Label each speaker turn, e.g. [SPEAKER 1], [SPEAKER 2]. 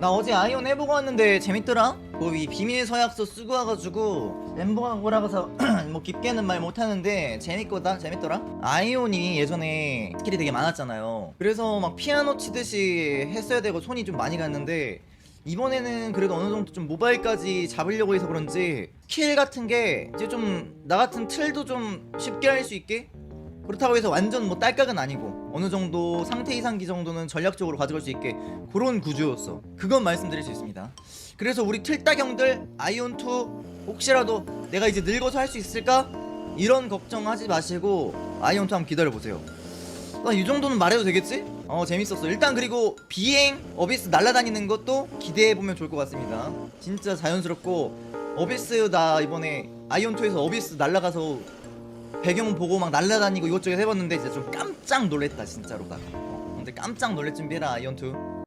[SPEAKER 1] 나 어제 아이온 해보고 왔는데 재밌더라? 거기 비밀 서약서 쓰고 와가지고 멤버가 올라가서 뭐 깊게는 말 못하는데 재밌거다 재밌더라? 아이온이 예전에 스킬이 되게 많았잖아요 그래서 막 피아노 치듯이 했어야 되고 손이 좀 많이 갔는데 이번에는 그래도 어느 정도 좀 모바일까지 잡으려고 해서 그런지 스킬 같은 게 이제 좀 나 같은 틀도 좀 쉽게 할 수 있게 그렇다고 해서 완전 뭐 딸깍은 아니고 어느 정도 상태 이상기 정도는 전략적으로 가져갈 수 있게 그런 구조였어. 그건 말씀드릴 수 있습니다. 그래서 우리 틀딱 형들 아이온 2 혹시라도 내가 이제 늙어서 할 수 있을까? 이런 걱정하지 마시고 아이온 2 한번 기다려 보세요. 이 정도는 말해도 되겠지? 어 재밌었어. 일단 그리고 비행 어비스 날아다니는 것도 기대해 보면 좋을 것 같습니다. 진짜 자연스럽고 어비스 나 이번에 아이온2에서 어비스 날아가서 배경 보고 막 날아다니고 이것저것 해봤는데 진짜 좀 깜짝 놀랬다 진짜로 나. 어, 근데 깜짝 놀랄 준비해라 아이언 2